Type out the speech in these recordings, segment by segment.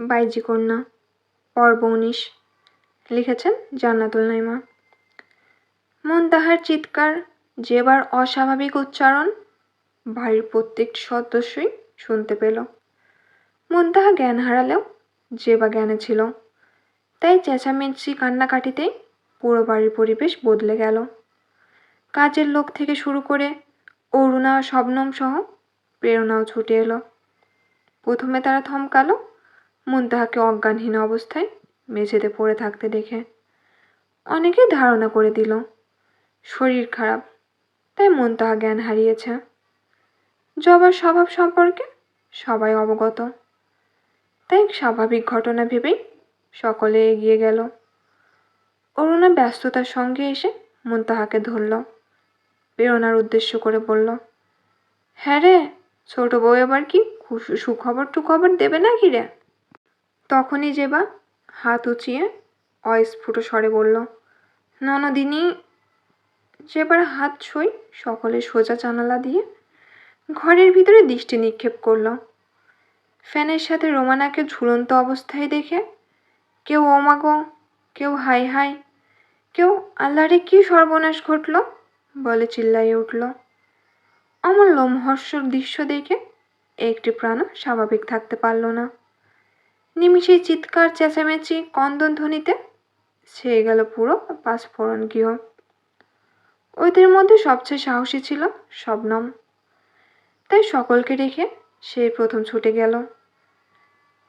বাইজি কন্যা পর্ব উনিশ লিখেছেন জান্নাতুল নাইমা। মুনতাহার চিৎকার, যেবার অস্বাভাবিক উচ্চারণ, বাড়ির প্রত্যেকটি সদস্যই শুনতে পেল। মুনতাহা জ্ঞান হারালেও যে বা জ্ঞানে ছিল। তাই চেঁচামেচি কান্নাকাটিতেই পুরো বাড়ির পরিবেশ বদলে গেল। কাজের লোক থেকে শুরু করে অরুণা, শবনম সহ প্রেরণাও ছুটে এলো। প্রথমে তারা থমকালো মুনতাহাকে অজ্ঞানহীন অবস্থায় মেঝেতে পড়ে থাকতে দেখে। অনেকেই ধারণা করে দিল, শরীর খারাপ, তাই মুনতাহা জ্ঞান হারিয়েছে। জবার স্বভাব সম্পর্কে সবাই অবগত। তাই স্বাভাবিক ঘটনা ভেবেই সকলে এগিয়ে গেল। অরুণা ব্যস্ততার সঙ্গে এসে মুনতাহাকে ধরল, প্রেরণার উদ্দেশ্য করে বলল হ্যাঁ রে, ছোট বউ এবার কি সুখবর টুখবর দেবে নাকি রে? তখনই যেবা হাত উঁচিয়ে অস্ফুট স্বরে বলল, ননদিনী, যেবার হাত ছই সকলে সোজা জানালা দিয়ে ঘরের ভিতরে দৃষ্টি নিক্ষেপ করল। ফ্যানের সাথে রোমানাকে ঝুলন্ত অবস্থায় দেখে কেউ ওমাগো কেউ হাই হাই, কেউ আল্লাহরে কি সর্বনাশ ঘটল বলে চিল্লাইয়ে উঠল। আমার লোমহর্ষর দৃশ্য দেখে একটি প্রাণ স্বাভাবিক থাকতে পারল না। নিমিষেই চিৎকার, চেঁচামেচি কন্দন ধ্বনিতে ছেয়ে গেল পুরো পাঁচফোড়ন গৃহ। ওদের মধ্যে সবচেয়ে সাহসী ছিল শবনম। তাই সকলকে রেখে সে প্রথম ছুটে গেল।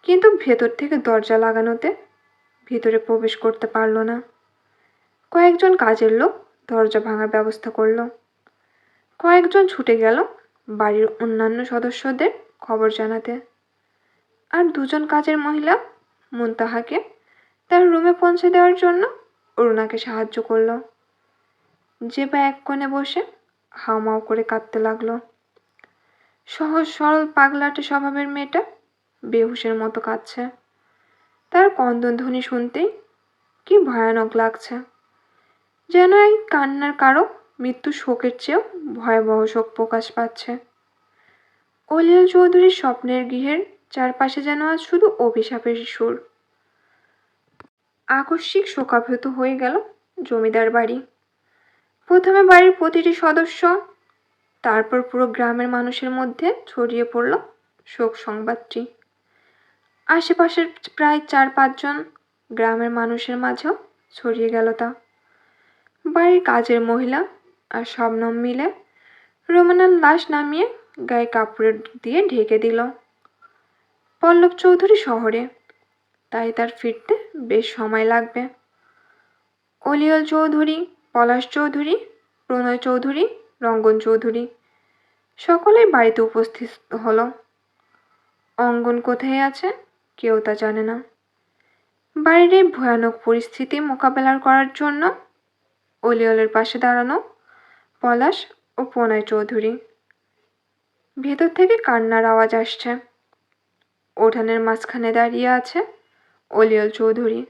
কিন্তু ভেতর থেকে দরজা লাগানোতে ভিতরে প্রবেশ করতে পারল না। কয়েকজন কাজের লোক দরজা ভাঙার ব্যবস্থা করল। কয়েকজন ছুটে গেল বাড়ির অন্যান্য সদস্যদের খবর জানাতে। আর দুজন কাজের মহিলা মুনতাহাকে তার রুমে পৌঁছে দেওয়ার জন্য অরুণাকে সাহায্য করল। যে বা এক কোণে বসে হাওমাও করে কাঁদতে লাগল। সহজ, সরল, পাগলাটে স্বভাবের মেয়েটা বেহুশের মতো কাঁদছে। তার কন্দন ধ্বনি শুনতেই কি ভয়ানক লাগছে। যেন এই কান্নার কারও মৃত্যু শোকের চেয়েও ভয়াবহ শোক প্রকাশ পাচ্ছে। অলিয়াল চৌধুরীর স্বপ্নের গৃহের চারপাশে যেন আজ শুধু অভিশাপের সুর। আকস্মিক শোকাভূত হয়ে গেল জমিদার বাড়ি। প্রথমে বাড়ির প্রতিটি সদস্য, তারপর পুরো গ্রামের মানুষের মধ্যে ছড়িয়ে পড়ল শোক সংবাদটি। আশেপাশের প্রায় চার পাঁচজন গ্রামের মানুষের মাঝেও ছড়িয়ে গেল তা। বাড়ির কাজের মহিলা আর শবনম মিলে রোমানার লাশ নামিয়ে গায়ে কাপড় দিয়ে ঢেকে দিল। পল্লব চৌধুরী শহরে। তাই তার ফিরতে বেশ সময় লাগবে। অলিয়ল চৌধুরী, পলাশ চৌধুরী, প্রণয় চৌধুরী, রঙ্গন চৌধুরী সকলেই বাড়িতে উপস্থিত হলো। অঙ্গন কোথায় আছে কেউ তা জানে না। বাড়ির এই ভয়ানক পরিস্থিতি মোকাবেলা করার জন্য অলিয়লের পাশে দাঁড়ানো পলাশ ও প্রণয় চৌধুরী। ভেতর থেকে কান্নার আওয়াজ আসছে। উঠানের মাঝখানে দাঁড়িয়ে আছে অলিয়ল চৌধুরী।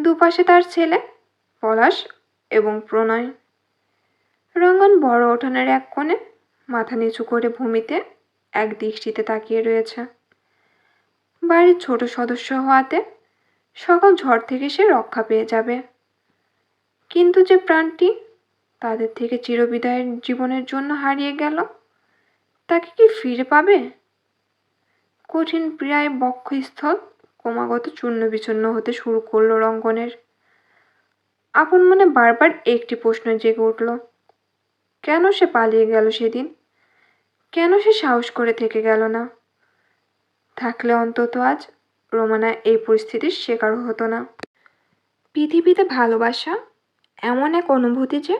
দুপাশে তার ছেলে, পলাশ এবং প্রণয়। রঙ্গন বড় উঠানের এক কোণে মাথা নিচু করে ভূমিতে এক দৃষ্টিতে তাকিয়ে রয়েছে। বাড়ির ছোট সদস্য হওয়াতে সকল ঝড় থেকে সে রক্ষা পেয়ে যাবে। কিন্তু যে প্রাণটি তাদের থেকে চিরবিদায়ের জীবনের জন্য হারিয়ে গেল, তাকে কি ফিরে পাবে? কঠিন প্রায় বক্ষস্থল, ক্রমাগত চূর্ণ বিচূর্ণ হতে শুরু করল রঙ্গনের। আপন মনে বারবার একটি প্রশ্ন জেগে উঠল, কেন সে পালিয়ে গেল সেদিন? কেন সে সাহস করে থেকে গেল না? থাকলে অন্তত আজ রোমানা এই পরিস্থিতির শিকার হতো না। পৃথিবীতে ভালোবাসা এমন এক অনুভূতি যে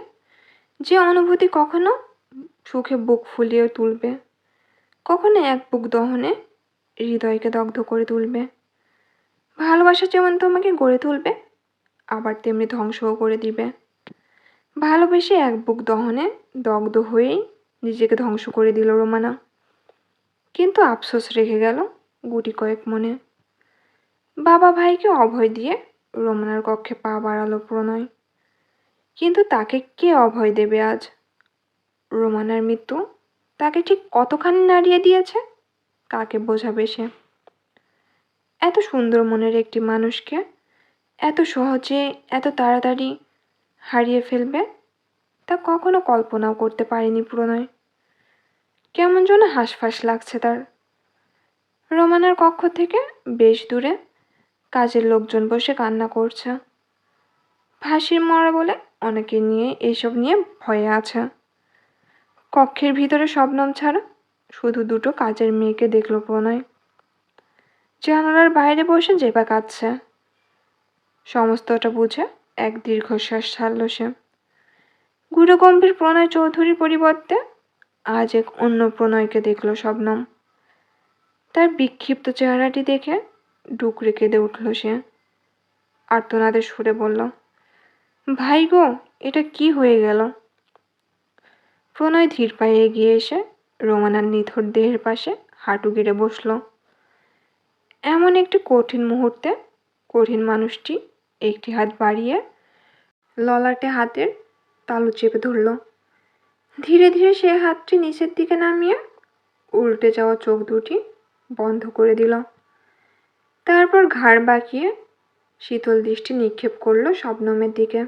যে অনুভূতি কখনো সুখে বুক ফুলিয়ে তুলবে, কখনো এক বুক দহনে হৃদয়কে দগ্ধ করে তুলবে। ভালোবাসা যেমন তোমাকে গড়ে তুলবে, আবার তেমনি ধ্বংসও করে দিবে। ভালোবেসে এক বুক দহনে দগ্ধ হয়েই নিজেকে ধ্বংস করে দিল রোমানা। কিন্তু আফসোস রেখে গেল গুটি কয়েক মনে। বাবা ভাইকে অভয় দিয়ে রোমানার কক্ষে পা বাড়ালো প্রণয়। কিন্তু তাকে কে অভয় দেবে আজ? রোমানার মৃত্যু তাকে ঠিক কতখানি নাড়িয়ে দিয়েছে? কাকে বোঝাবে সে? এত সুন্দর মনের একটি মানুষকে এত সহজে, এত তাড়াতাড়ি হারিয়ে ফেলবে, তা কখনো কল্পনাও করতে পারেনি প্রণয় কেমন যেন হাঁসফাঁস লাগছে তার। রোমানার কক্ষ থেকে বেশ দূরে কাজের লোকজন বসে কান্না করছে। ফাঁসির মরা বলে অনেকে নিয়ে এইসব নিয়ে ভয়ে আছে। কক্ষের ভিতরে শবনম ছাড়া শুধু দুটো কাজের মেয়েকে দেখল প্রণয়। জানালার বাইরে বসে জেপা কাঁদছে। সমস্তটা বুঝে এক দীর্ঘশ্বাস ছাড়ল সে। গুরুগম্ভীর প্রণয় চৌধুরীর পরিবর্তে আজ এক অন্য প্রণয়কে দেখল শবনম। তার বিক্ষিপ্ত চেহারাটি দেখে ডুকরে কেঁদে উঠল সে। আর্তনাদের সুরে বলল, ভাই গো, এটা কি হয়ে গেল? প্রণয় ধীর পায়ে এগিয়ে এসে রোমানার নিথর দেহের পাশে হাঁটু গিরে বসল। এমন একটি কঠিন মুহূর্তে কঠিন মানুষটি একটি হাত বাড়িয়ে ললাটে হাতের তালু চেপে ধরল। ধীরে ধীরে সে হাতটি নিচের দিকে নামিয়ে উল্টে যাওয়া চোখ দুটি বন্ধ করে দিল। তারপর ঘাড় বাঁকিয়ে শীতল দৃষ্টি নিক্ষেপ করল শবনমের দিকে।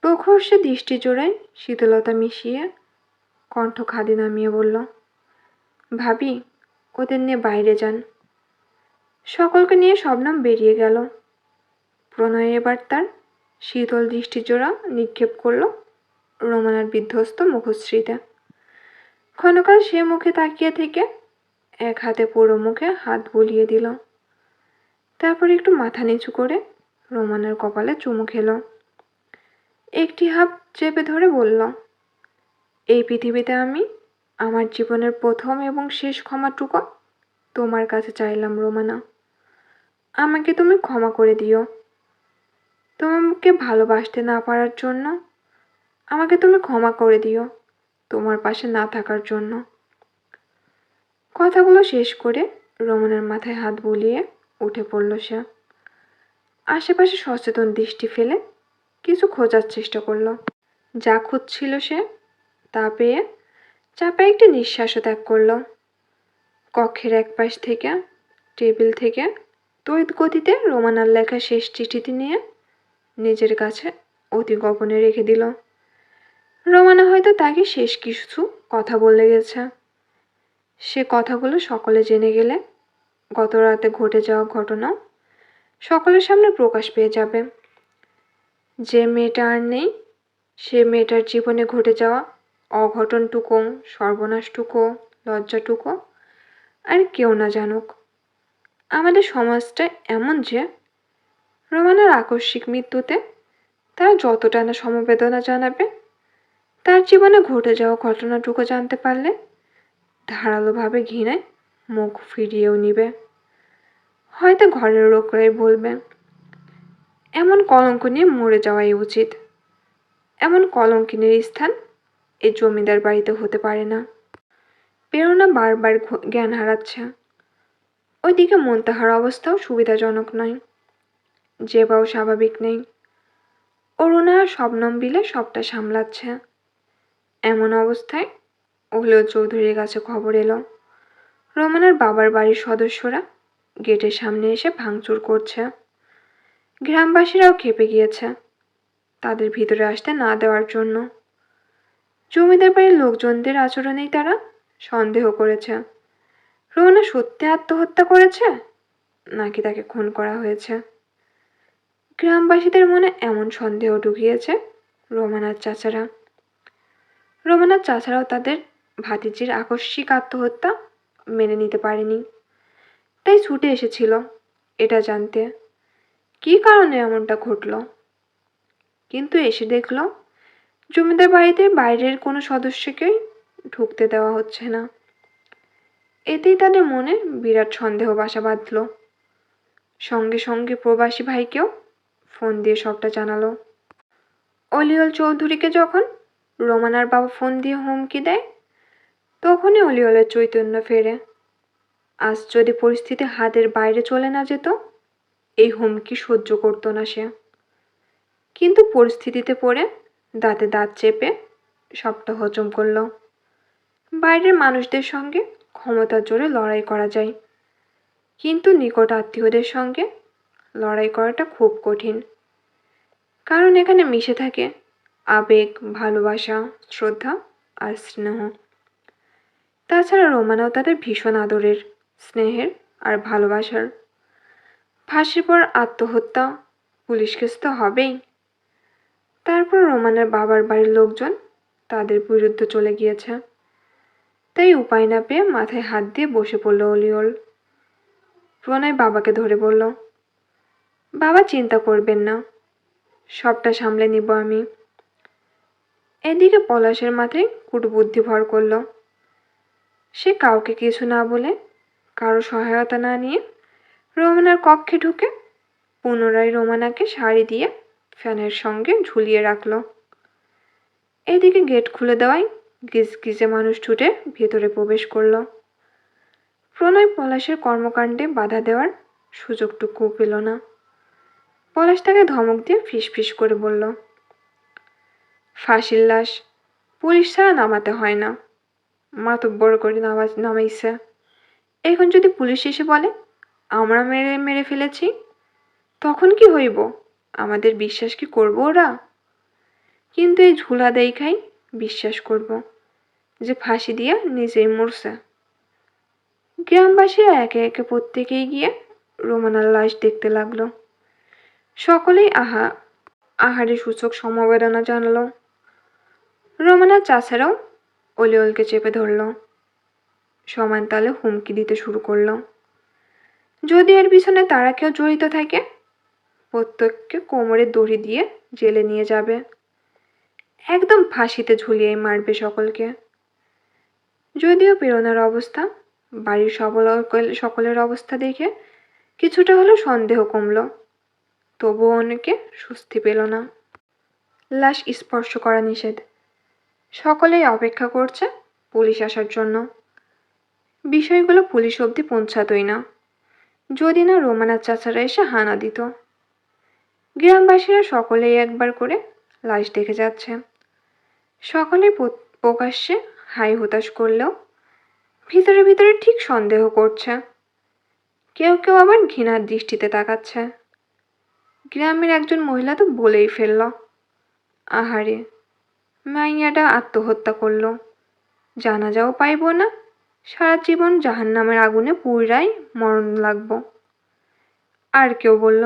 প্রখর সে দৃষ্টি জোড়ায় শীতলতা মিশিয়ে কণ্ঠ খাদি নামিয়ে বলল, ভাবি, ওদের নিয়ে বাইরে যান। সকলকে নিয়ে শবনম বেরিয়ে গেল। প্রণয় এবার তার শীতল দৃষ্টিজোড়া নিক্ষেপ করল রোমানার বিধ্বস্ত মুখশ্রীতে। ক্ষণকাল সে মুখে তাকিয়ে থেকে এক হাতে পুরো মুখে হাত বুলিয়ে দিল। তারপর একটু মাথা নিচু করে রোমানের কপালে চুমু খেলো। একটি হাত চেপে ধরে বলল এই পৃথিবীতে আমি আমার জীবনের প্রথম এবং শেষ ক্ষমাটুকু তোমার কাছে চাইলাম, রোমানা। আমাকে তুমি ক্ষমা করে দিও। তোমাকে ভালোবাসতে না পারার জন্য আমাকে তুমি ক্ষমা করে দিও তোমার পাশে না থাকার জন্য। কথাগুলো শেষ করে রমনের মাথায় হাত বুলিয়ে উঠে পড়ল সে। আশেপাশে সচেতন দৃষ্টি ফেলে কিছু খোঁজার চেষ্টা করল। যা খুঁজছিল সে পেয়ে চাপে একটি নিঃশ্বাসও ত্যাগ করল। কক্ষের এক পাশ থেকে, টেবিল থেকে তৈত গতিতে রোমানার লেখা শেষ চিঠিটি নিয়ে নিজের কাছে অতি গোপনে রেখে দিল। রোমানা হয়তো তাকে শেষ কিছু কথা বলে গেছে। সে কথাগুলো সকলে জেনে গেলে গত রাতে ঘটে যাওয়া ঘটনা সকলের সামনে প্রকাশ পেয়ে যাবে। যে মেয়েটা আর নেই, সে মেয়েটার জীবনে ঘটে যাওয়া অঘটনটুকু, সর্বনাশটুকু, লজ্জাটুকু, আর কেউ না জানুক। আমাদের সমাজটা এমন যে, রোমানার আকস্মিক মৃত্যুতে তারা যতটা না সমবেদনা জানাবে, তার জীবনে ঘটে যাওয়া ঘটনাটুকু জানতে পারলে ধারালোভাবে ঘৃণায় মুখ ফিরিয়েও নিবে। হয়তো ঘরের লোকরাই বলবে, এমন কলঙ্ক নিয়ে মরে যাওয়াই উচিত। এমন কলঙ্কিনের স্থান এই জমিদার বাড়িতে হতে পারে না। প্রেরণা বারবার জ্ঞান হারাচ্ছে। ওইদিকে মন্তাহার অবস্থাও সুবিধাজনক নয়। জেবাও স্বাভাবিক নেই। অরুণা শবনম বিলে সবটা সামলাচ্ছে। এমন অবস্থায় ওহলেও চৌধুরীর কাছে খবর এলো। রোমানার বাবার বাড়ির সদস্যরা গেটের সামনে এসে ভাঙচুর করছে। গ্রামবাসীরাও খেপে গিয়েছে। তাদের ভিতরে আসতে না দেওয়ার জন্য। জমিদার বাড়ির লোকজনদের আচরণেই তারা সন্দেহ করেছে। রোমানা সত্যি আত্মহত্যা করেছে? নাকি তাকে খুন করা হয়েছে? গ্রামবাসীদের মনে এমন সন্দেহ ঢুকিয়েছে রোমানার চাচারা। রোমানার চাচারাও তাদের ভাতিজির আকস্মিক আত্মহত্যা মেনে নিতে পারেনি। তাই ছুটে এসেছিল, এটা জানতে। কী কারণে এমনটা ঘটল? কিন্তু এসে দেখল জমিদার বাড়িতে বাইরের কোনো সদস্যকেই ঢুকতে দেওয়া হচ্ছে না। এতেই তাদের মনে বিরাট সন্দেহ বাসা বাঁধল। সঙ্গে সঙ্গে প্রবাসী ভাইকেও ফোন দিয়ে সবটা জানালো। অলিওল চৌধুরীকে যখন রোমানার বাবা ফোন দিয়ে হুমকি দেয়, তখনই অলিওলের চৈতন্য ফেরে। আজ যদি পরিস্থিতি হাতের বাইরে চলে না যেত, এই হুমকি সহ্য করতো না সে। কিন্তু পরিস্থিতিতে পড়ে দাঁতে দাঁত চেপে সবটা হজম করল। বাইরের মানুষদের সঙ্গে ক্ষমতার জোরে লড়াই করা যায়। কিন্তু নিকট আত্মীয়দের সঙ্গে লড়াই করাটা খুব কঠিন। কারণ এখানে মিশে থাকে আবেগ, ভালোবাসা, শ্রদ্ধা আর স্নেহ। তাছাড়া রোমানাও তাদের ভীষণ আদরের, স্নেহের আর ভালোবাসার। ফাঁসির পর আত্মহত্যা পুলিশ কেস তো হবেই। তারপর রোমানের বাবার বাড়ির লোকজন তাদের বিরুদ্ধে চলে গিয়েছে। তাই উপায় না পেয়ে মাথায় হাত দিয়ে বসে পড়ল অলিওল। প্রণয় বাবাকে ধরে বলল, বাবা চিন্তা করবেন না, সবটা সামলে নিব আমি। এদিকে পলাশের মাথায় কুটবুদ্ধি ভর করল। সে কাউকে কিছু না বলে, কারও সহায়তা না নিয়ে রোমানার কক্ষে ঢুকে পুনরায় রোমানাকে শাড়ি দিয়ে ফ্যানের সঙ্গে ঝুলিয়ে রাখল। এদিকে গেট খুলে দেওয়ায় গিজ গিজে মানুষ ছুটে ভেতরে প্রবেশ করল। প্রণয় পলাশের কর্মকাণ্ডে বাধা দেওয়ার সুযোগটুকু পেল না। পলাশ তাকে ধমক দিয়ে ফিসফিস করে বলল, ফাঁসির লাশ, পুলিশ ছাড়া নামাতে হয় না। মাতব্বর করে নামা নামাইছে। এখন যদি পুলিশ এসে বলে, আমরা মেরে মেরে ফেলেছি, তখন কি হইব আমাদের বিশ্বাস কি করব ওরা? কিন্তু এই ঝুলা দেখাই বিশ্বাস করব, যে ফাঁসি দিয়ে নিজেই মরছে। গ্রামবাসীরা একে একে প্রত্যেকেই গিয়ে রোমানার লাশ দেখতে লাগল। সকলেই আহা, আহারে সূচক সমবেদনা জানালো। রোমানার চাচারাও অলিওলকে চেপে ধরল। সমান তালে হুমকি দিতে শুরু করল। যদি এর পিছনে তারা কেউ জড়িত থাকে প্রত্যেককে কোমরে দড়ি দিয়ে জেলে নিয়ে যাবে। একদম ফাঁসিতে ঝুলিয়ে মারবে সকলকে। যদিও প্রেরণার অবস্থা, বাড়ির সবল সকলের অবস্থা দেখে কিছুটা হলেও সন্দেহ কমল। তবুও অনেকে স্বস্তি পেল না। লাশ স্পর্শ করা নিষেধ। সকলেই অপেক্ষা করছে পুলিশ আসার জন্য। বিষয়গুলো পুলিশ অবধি পৌঁছাতই না। যদি না রোমানার চাচারা এসে হানা দিত। গ্রামবাসীরা সকলেই একবার করে লাশ দেখে যাচ্ছে। সকলে প্রকাশ্যে হাই হতাশ করলেও ভিতরে ভিতরে ঠিক সন্দেহ করছে। কেউ কেউ আবার ঘৃণার দৃষ্টিতে তাকাচ্ছে। গ্রামের একজন মহিলা তো বলেই ফেলল, আহারে, মাইয়াটা আত্মহত্যা করল। জানাজাও পাইব না, সারা জীবন জাহান নামের আগুনে পুরাই মরণ লাগব। আর কেউ বলল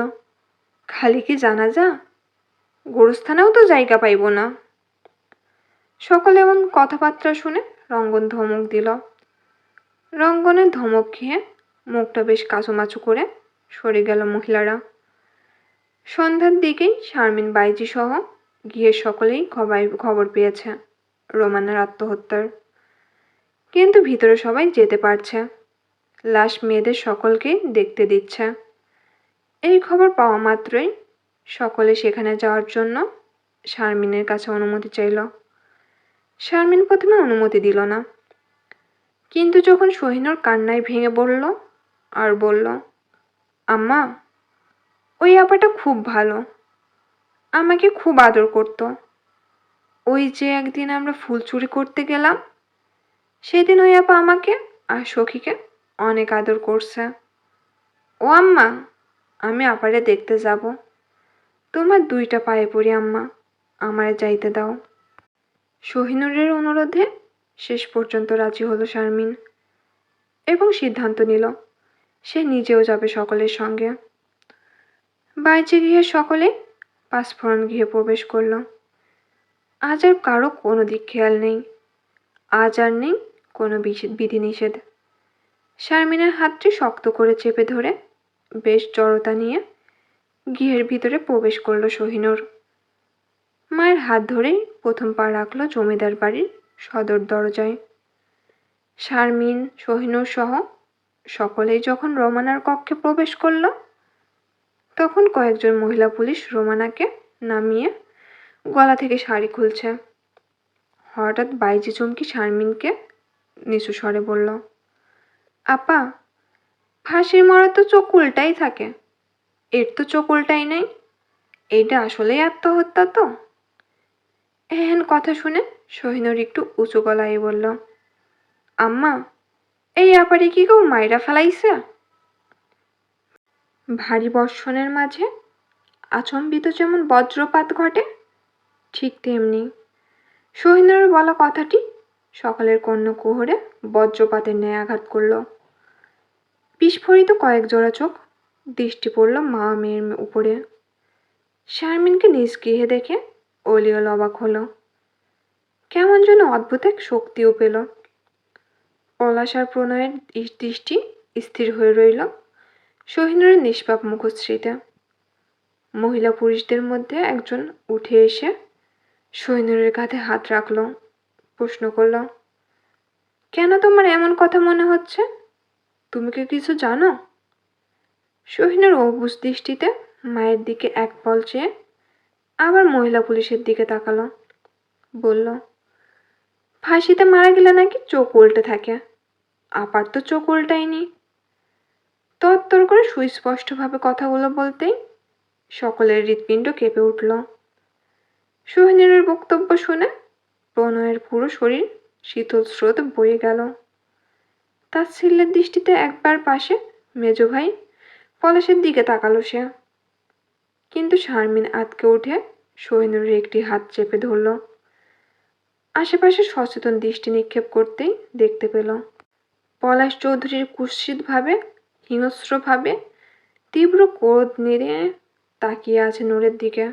খালি কি জানা যা গোরস্থানেও তো জায়গা পাইব না। সকলে এমন কথাবার্তা শুনে রঙ্গন ধমক দিল। রঙ্গনের ধমক খেয়ে মুখটা বেশ কাচুমাচু করে সরে গেল মহিলারা। সন্ধ্যার দিকেই শারমিন বাইজি সহ গিয়ে সকলেই খবর খবর পেয়েছে রোমানের আত্মহত্যার। কিন্তু ভিতরে সবাই যেতে পারছে। লাশ মেয়েদের সকলকেই দেখতে দিচ্ছে। এই খবর পাওয়া মাত্রই সকলে সেখানে যাওয়ার জন্য শারমিনের কাছে অনুমতি চাইল। শারমিন প্রথমে অনুমতি দিল না। কিন্তু যখন সোহিনুর কান্নায় ভেঙে পড়ল আর বলল, আম্মা, ওই আপাটা খুব ভালো। আমাকে খুব আদর করতো। ওই যে একদিন আমরা ফুল চুরি করতে গেলাম, সেদিন ওই আপা আমাকে আর সখীকে অনেক আদর করছে। ও আম্মা আমি আপারে দেখতে যাব। তোমার দুইটা পায়ে পড়ি, আম্মা। আমারে যাইতে দাও। শহিনুরের অনুরোধে শেষ পর্যন্ত রাজি হলো শারমিন এবং সিদ্ধান্ত নিল, সে নিজেও যাবে সকলের সঙ্গে। বাইচে গিয়ে সকলে পাঁচফোড়ন গৃহে প্রবেশ করল। আজ আর কারও কোনো দিক খেয়াল নেই। আজ আর নেই কোনো বিধিনিষেধ শারমিনের হাতটি শক্ত করে চেপে ধরে বেশ জড়তা নিয়ে গৃহের ভিতরে প্রবেশ করল শহিনুর। মায়ের হাত ধরেই প্রথম পা রাখল জমিদার বাড়ির সদর দরজায়। শারমিন, শহিনুর সহ সকলেই যখন রোমানার কক্ষে প্রবেশ করল, তখন কয়েকজন মহিলা পুলিশ রোমানাকে নামিয়ে গলা থেকে শাড়ি খুলছে। হঠাৎ বাইজি চমকি শারমিনকে নিচু স্বরে বলল, আপা ফাঁসির মরা তো চোখ উল্টাই থাকে। এর তো চোখ উল্টাই নেই। এইটা আসলেই আত্মহত্যা তো। এহেন কথা শুনে সহিনুর একটু উঁচু গলায় বলল, আম্মা, এই আপারে কি কেউ মাইরা ফেলাইছে? ভারী বর্ষণের মাঝে আচম্বিত যেমন বজ্রপাত ঘটে, ঠিক তেমনি সহিনুরের বলা কথাটি সকালের কর্ণকুহরে বজ্রপাতের ন্যায় আঘাত করল। বিস্ফোরিত কয়েক জোড়া চোখ, দৃষ্টি পড়ল মা মেয়ের উপরে। শারমিনকে নিজ গৃহে দেখে অলিওল অবাক হলো। কেমন যেন অদ্ভুত এক শক্তিও পেল। পলাশার প্রণয়ের দৃষ্টি স্থির হয়ে রইল সহিনুরের নিষ্পাপ মুখশ্রীতে। মহিলা পুরুষদের মধ্যে একজন উঠে এসে সৈনুরের কাঁধে হাত রাখল, প্রশ্ন করল, কেন তোমার এমন কথা মনে হচ্ছে? তুমি কি কিছু জানো? সহিনুর অবুজ দৃষ্টিতে মায়ের দিকে এক পল চেয়ে আবার মহিলা পুলিশের দিকে তাকালো। বলল, ফাঁসিতে মারা গেলে নাকি চোখ উল্টে থাকে। আপার তো চোখ উল্টায়নি। তত্তর করে সুস্পষ্টভাবে কথাগুলো বলতেই সকলের হৃৎপিণ্ড কেঁপে উঠল। সোহিনীর বক্তব্য শুনে প্রণয়ের পুরো শরীর শীতল স্রোত বয়ে গেল। তার ছেলের দৃষ্টিতে একবার পাশে মেজো ভাই পলাশের দিকে তাকালো সে। কিন্তু শারমিন আতকে উঠে সোহিনুরের একটি হাত চেপে ধরল। আশেপাশে সচেতন দৃষ্টি নিক্ষেপ করতেই দেখতে পেল। পলাশ চৌধুরীর কুৎসিতভাবে, হিংস্রভাবে, তীব্র ক্রোধ নেড়ে তাকিয়ে আছে নূরের দিকে।